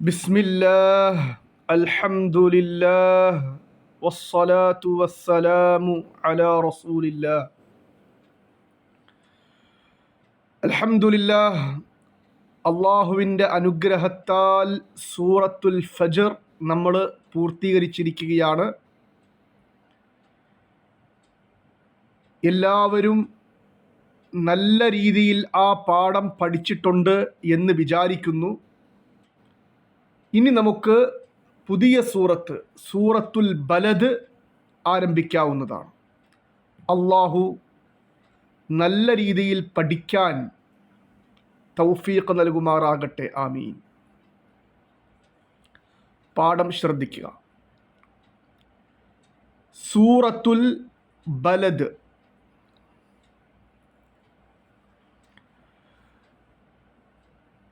ബിസ്മില്ലാഹ് അൽഹംദുലില്ലാഹ് വസ്സലാത്തു വസ്സലാമു അലാ റസൂലില്ലാഹ്. അൽഹംദുലില്ലാഹ് അല്ലാഹുവിന്റെ അനുഗ്രഹത്താൽ സൂറത്തുൽ ഫജർ നമ്മൾ പൂർത്തീകരിച്ചിരിക്കുകയാണ്. എല്ലാവരും നല്ല രീതിയിൽ ആ പാഠം പഠിച്ചിട്ടുണ്ട് എന്ന് വിചാരിക്കുന്നു. ഇനി നമുക്ക് പുതിയ സൂറത്ത് സൂറത്തുൽ ബലദ് ആരംഭിക്കാവുന്നതാണ്. അള്ളാഹു നല്ല രീതിയിൽ പഠിക്കാൻ തൗഫീഖ് നൽകുമാറാകട്ടെ ആമീൻ. പാഠം ശ്രദ്ധിക്കുക. സൂറത്തുൽ ബലദ്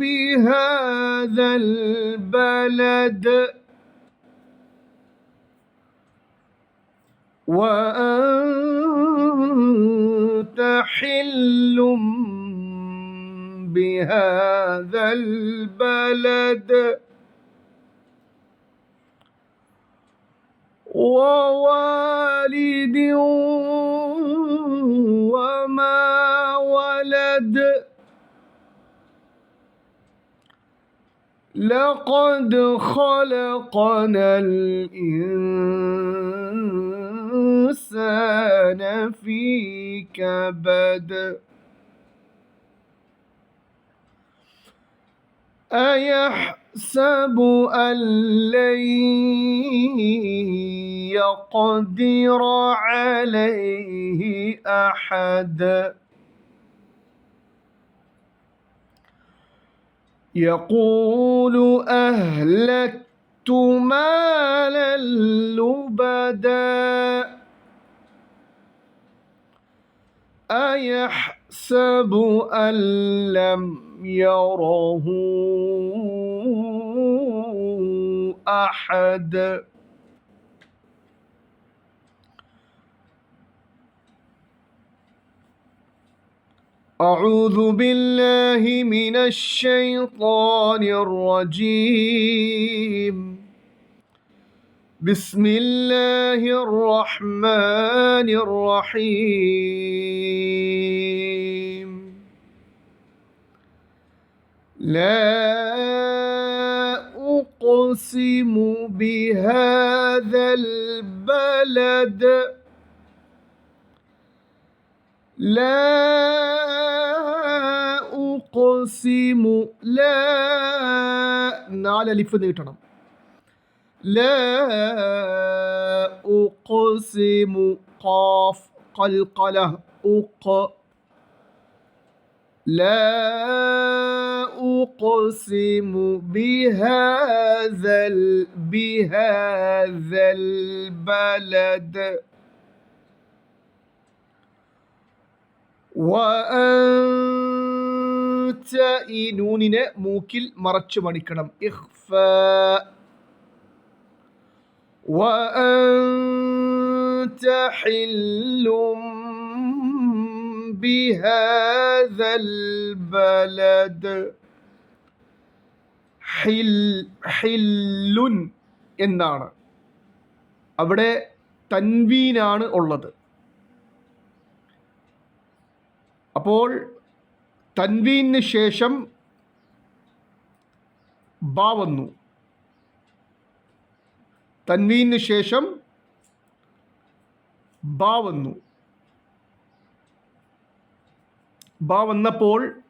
بهذا البلد وأنت حل بهذا البلد ووالد وما ولد لقد خلقنا الإنسان في كبد. أيحسب أن لن يقدر عليه أحد؟ يقول أهلكت مالا لبدا أيحسب أن لم يره أحد أعوذ بالله من الشيطان الرجيم. بسم الله الرحمن الرحيم. لا أقسم بهذا البلد. لا ഉഖ്സിമു ലാ നാല് അലിഫ് നീട്ടണം ലാ ഉഖ്സിമു ഖാഫ് ഖൽഖല ഉഖ لا أقسم بهذا بهذا البلد وأن ഈ നൂനിനെ മൂക്കിൽ മറച്ചു മണിക്കണം ഇഖ്ഫ وأنت حل بهذا البلد ഹിൽ ഹില്ലുൻ എന്നാണ് അവിടെ തൻവീനാണ് ഉള്ളത് അപ്പോൾ തൻവീന് ശേഷം ബ വന്നു. തൻവീന് ശേഷം ബ വന്നു. ബ വന്നപ്പോൾ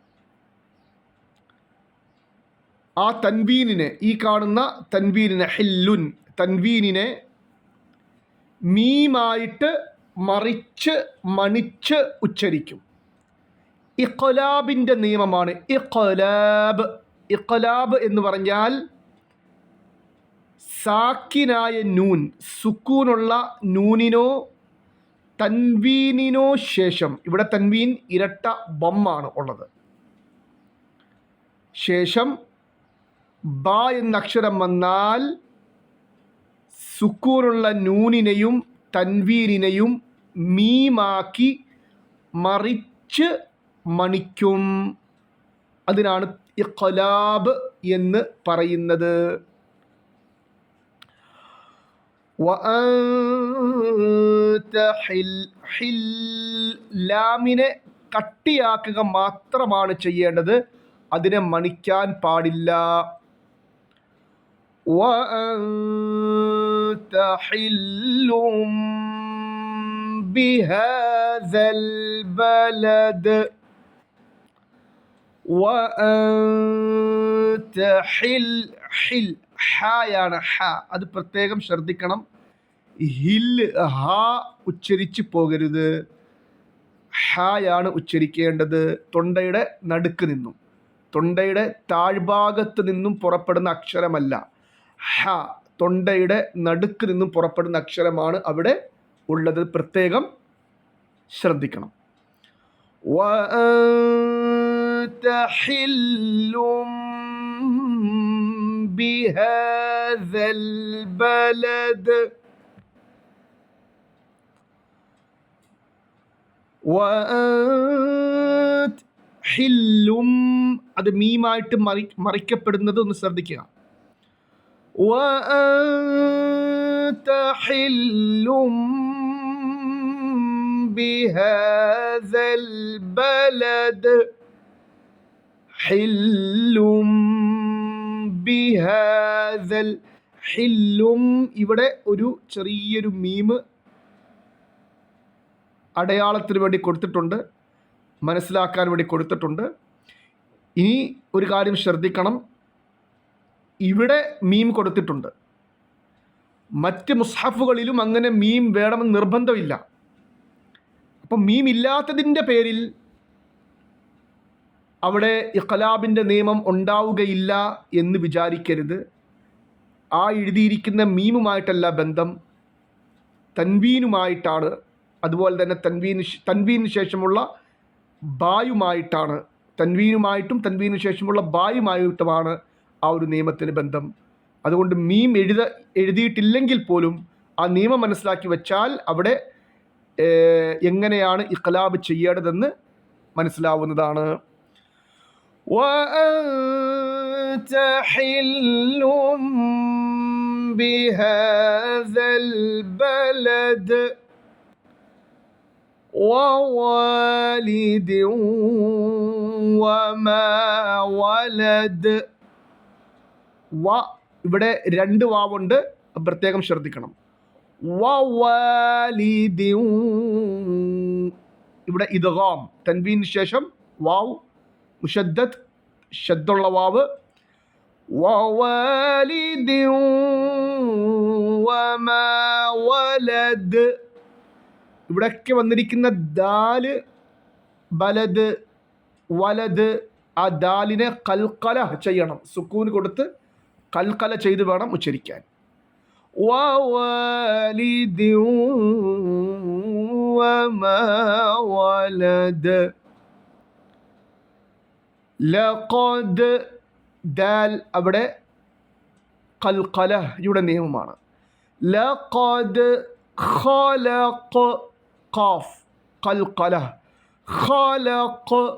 ആ തൻവീനിനെ ഈ കാണുന്ന തൻവീനിനെ ഹെല്ലുൻ തൻവീനിനെ മീമായിട്ട് മറിച്ച് മണിച്ച് ഉച്ചരിക്കും. ഇഖലാബിന്റെ നിയമമാണ്. ഇഖലാബ് ഇഖലാബ് എന്ന് പറഞ്ഞാൽ സാക്കിനായ നൂൻ സുക്കൂനുള്ള നൂനിനോ തൻവീനിനോ ശേഷം. ഇവിടെ തൻവീൻ ഇരട്ട ബമ്മാണ് ഉള്ളത്. ശേഷം ബ എന്ന അക്ഷരം വന്നാൽ സുക്കൂനുള്ള നൂനിനെയും തൻവീനിനെയും മീമാക്കി മറിച്ച് മണിക്കും അതിനാണ് ഇഖലാബ് എന്ന് പറയുന്നത്. ലാമിനെ കട്ടിയാക്കുക മാത്രമാണ് ചെയ്യേണ്ടത്. അതിനെ മണിക്കാൻ പാടില്ല. ബിഹാദൽ ബലദ്. ഹിൽ ഹിൽ ഹായാണ് ഹ അത് പ്രത്യേകം ശ്രദ്ധിക്കണം. ഹിൽ ഹ ഉച്ചരിച്ച് പോകരുത്. ഹായാണ് ഉച്ചരിക്കേണ്ടത്. തൊണ്ടയുടെ നടുക്ക് നിന്നും. തൊണ്ടയുടെ താഴ്ഭാഗത്ത് നിന്നും പുറപ്പെടുന്ന അക്ഷരമല്ല. ഹ തൊണ്ടയുടെ നടുക്ക് നിന്നും പുറപ്പെടുന്ന അക്ഷരമാണ് അവിടെ ഉള്ളത്. പ്രത്യേകം ശ്രദ്ധിക്കണം. വ بهذا البلد ഹില്ലും അത് മീമായിട്ട് മറി മറിക്കപ്പെടുന്നത് ഒന്ന് ശ്രദ്ധിക്കുക ഹില്ലും بهذا البلد ഹില്ലും ബിഹാദൽ ഹില്ലും ഇവിടെ ഒരു ചെറിയൊരു മീമ് അടയാളത്തിന് വേണ്ടി കൊടുത്തിട്ടുണ്ട്. മനസ്സിലാക്കാൻ വേണ്ടി കൊടുത്തിട്ടുണ്ട്. ഇനി ഒരു കാര്യം ശ്രദ്ധിക്കണം. ഇവിടെ മീം കൊടുത്തിട്ടുണ്ട്. മറ്റ് മുസ്ഹഫുകളിലും അങ്ങനെ മീം വേണമെന്ന് നിർബന്ധമില്ല. അപ്പം മീം ഇല്ലാത്തതിന്റെ പേരിൽ അവിടെ ഇഖലാബിന്റെ നിയമം ഉണ്ടാവുകയില്ല എന്ന് വിചാരിക്കരുത്. ആ എഴുതിയിരിക്കുന്ന മീമുമായിട്ടല്ല ബന്ധം. തൻവീനുമായിട്ടാണ്. അതുപോലെ തന്നെ തൻവീന് തൻവീന് ശേഷമുള്ള ബായുമായിട്ടാണ്. തൻവീനുമായിട്ടും തൻവീന് ശേഷമുള്ള ബായുമായിട്ടുമാണ് ആ ഒരു നിയമത്തിന് ബന്ധം. അതുകൊണ്ട് മീം എഴുത എഴുതിയിട്ടില്ലെങ്കിൽ പോലും ആ നിയമം മനസ്സിലാക്കി വെച്ചാൽ അവിടെ എങ്ങനെയാണ് ഇഖലാബ് ചെയ്യേണ്ടതെന്ന് മനസ്സിലാവുന്നതാണ്. بهذا البلد ووالد وما ولد വ ഇവിടെ രണ്ട് വാവുണ്ട് പ്രത്യേകം ശ്രദ്ധിക്കണം വവാലിദി ഇവിടെ ഇദ്ഗാം തൻവീന് ശേഷം വാവ് മുഷദ്ദത്ത് ശദ്ദുള്ള വാവ് വവാലിദി വമാ വലദ് ഇവിടെയൊക്കെ വന്നിരിക്കുന്ന ദാല് ബലദ് വലത് ആ ദാലിനെ കൽക്കല ചെയ്യണം സുക്കൂന് കൊടുത്ത് കൽക്കല ചെയ്ത് വേണം ഉച്ചരിക്കാൻ ووالد وما ولد ലഖദ് ദാൽ അവിടെ കൽക്കലയുടെ നിയമമാണ്. ലഖദ് ഖലഖ് ഖാഫ് കൽക്കല ഖലഖ്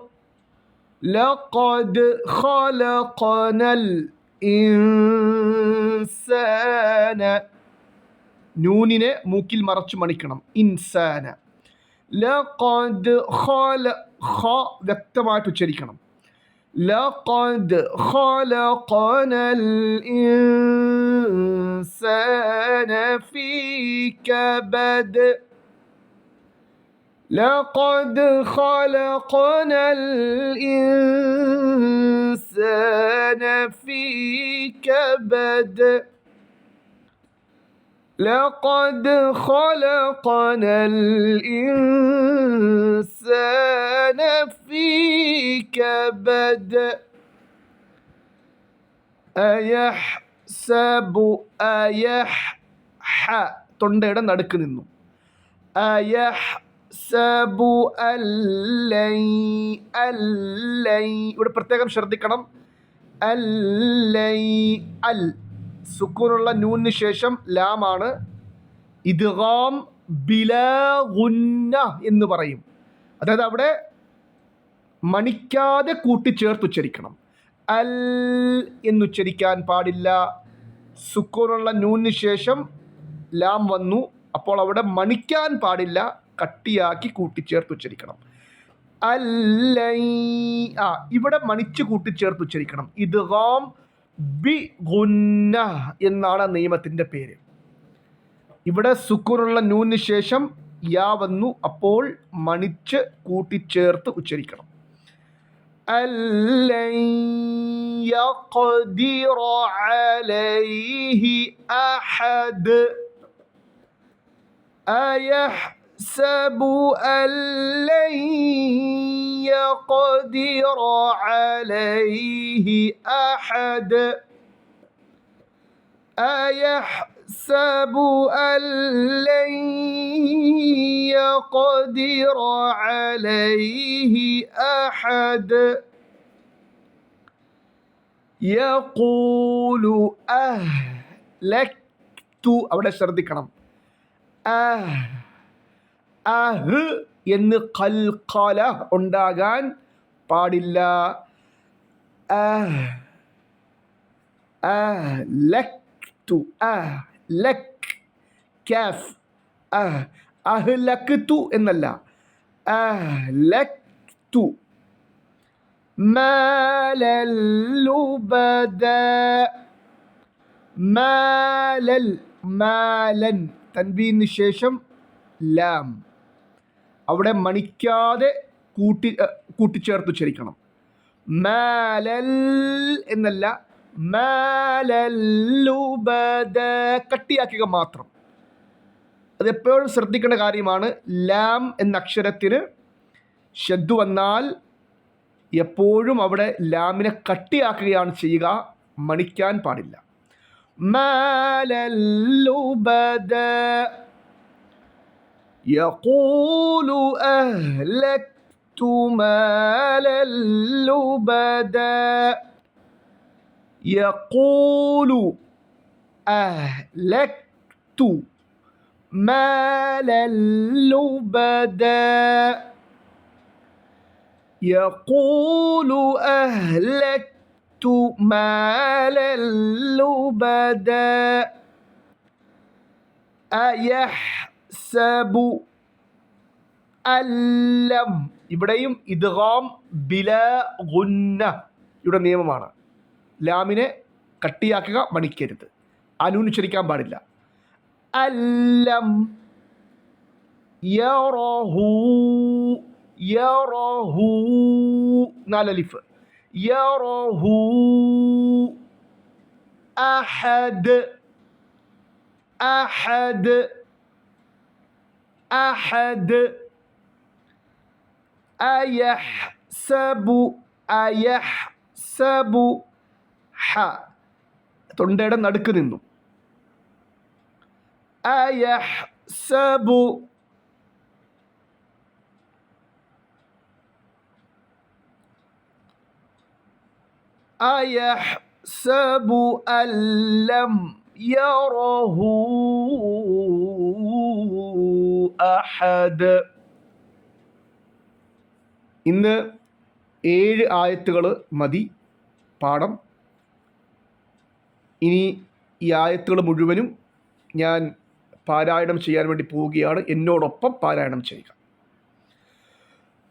ലഖദ് ഖലഖനൽ ഇൻസാന. നൂനിനെ മൂക്കിൽ മറച്ചു മണിക്കണം ഇൻസാന. ലഖദ് ഖല ഖ വ്യക്തമായിട്ട് ഉച്ചരിക്കണം. لقد خلقنا الإنسان في كبد لقد خلقنا الإنسان في كبد لقد خلقنا الإنسان في كبد അയഹ്സബു അയഹ് ഹ തൊണ്ടയുടെ നടുക്ക് നിന്നു അയഹ്സബു അല്ലൈ അല്ലൈ ഇവിടെ പ്രത്യേകം ശ്രദ്ധിക്കണം അല്ലൈ അൽ സുക്കൂനുള്ള നൂനിന് ശേഷം ലാമാണ് ഇദ്ഗാം ബിലാഗുന്ന എന്ന് പറയും അതായത് അവിടെ മണിക്കാതെ കൂട്ടിച്ചേർത്ത് ഉച്ചരിക്കണം അൽ എന്നുച്ചരിക്കാൻ പാടില്ല. സുക്കൂനുള്ള നൂനിന് ശേഷം ലാം വന്നു. അപ്പോൾ അവിടെ മണിക്കാൻ പാടില്ല. കട്ടിയാക്കി കൂട്ടിച്ചേർത്ത് ഉച്ചരിക്കണം അല്ലൈ ആ ഇവിടെ മണിച്ച് കൂട്ടിച്ചേർത്ത് ഉച്ചരിക്കണം ഇത് ഹോം ബി ഗുന്ന എന്നാണ് നിയമത്തിന്റെ പേര്. ഇവിടെ സുക്കൂറുള്ള നൂനിന് ശേഷം യാ വന്നു. അപ്പോൾ മണിച്ച് കൂട്ടിച്ചേർത്ത് ഉച്ചരിക്കണം. ألن يقدر عليه أحد أيحسب أن لن يقدر عليه أحد أيحسب أن لن يقدر عليه أحد يقول أهلكت അവിടെ ശ്രദ്ധിക്കണം അഹ് അഹ് എന്ന് കൽക്കല ഉണ്ടാകാൻ പാടില്ല അഹ് അഹ്ലക്തു അഹ്ലക് കാഫ് അഹ് അഹ്ലക്തു എന്നല്ല. അഹ് ലക് തു. മാലൻ. തൻവീന് ശേഷം ലാം. അവിടെ മണിക്കാതെ കൂട്ടി കൂട്ടിച്ചേർത്ത് ഉച്ചരിക്കണം. മാലൽ എന്നല്ല മാലല്ലുബദ കട്ടിയാക്കുക മാത്രം അത് എപ്പോഴും ശ്രദ്ധിക്കേണ്ട കാര്യമാണ് ലാം എന്ന അക്ഷരത്തിന് ശബ്ദു വന്നാൽ എപ്പോഴും അവിടെ ലാമിനെ കട്ടിയാക്കുകയാണ് ചെയ്യുക മണിക്കാൻ പാടില്ല മാലല്ലുബദ يقول أهلكت مالا لبدا يقول أهلكت مالا لبدا يقول أهلكت مالا لبدا أيحسب അല്ലം ഇവിടെയും ഇദ്ഗാം ബില ഗുന്ന ഇവിടെ നിയമമാണ് ലാമിനെ കട്ടിയാക്കുക മണിക്കരുത് അനുനുച്ചരിക്കാൻ പാടില്ല. അല്ലം യറഹു യറഹു നാലലിഫ്. യറഹു അഹദ് അഹദ് അഹദ് അയഹ്സബു അയഹ്സബു ഹ തൊണ്ടയുടെ നടുക്ക് നിന്നു. അയഹ്സബു. അല്ലം യറഹു അഹദ്. ഇന്ന് ഏഴ് ആയത്തുകൾ മതി. പാഠം ഇനി ഈ ആയത്തുകൾ മുഴുവനും ഞാൻ പാരായണം ചെയ്യാൻ വേണ്ടി പോവുകയാണ് എന്നോടൊപ്പം പാരായണം ചെയ്യുക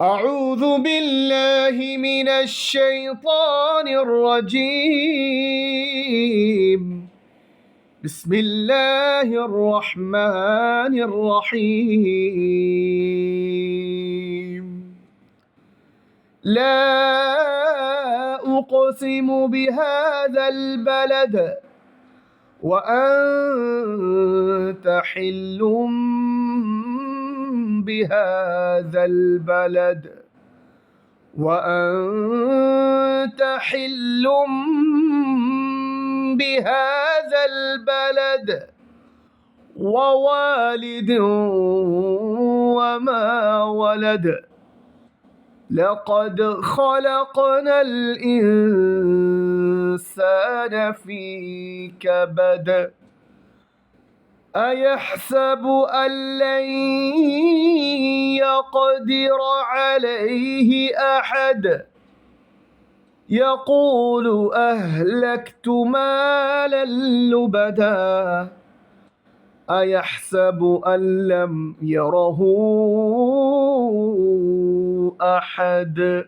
أعوذ بالله من الشيطان الرجيم بسم الله الرحمن الرحيم لا أقسم بهذا البلد وأنت حل بهذا البلد وأنت حل بهذا البلد ووالد وما ولد لقد خلقنا الإنسان في كبد أيحسب أن لن يقدر عليه أحد؟ يقول أهلكت مالا لبدا. أيحسب أن لم يره أحد.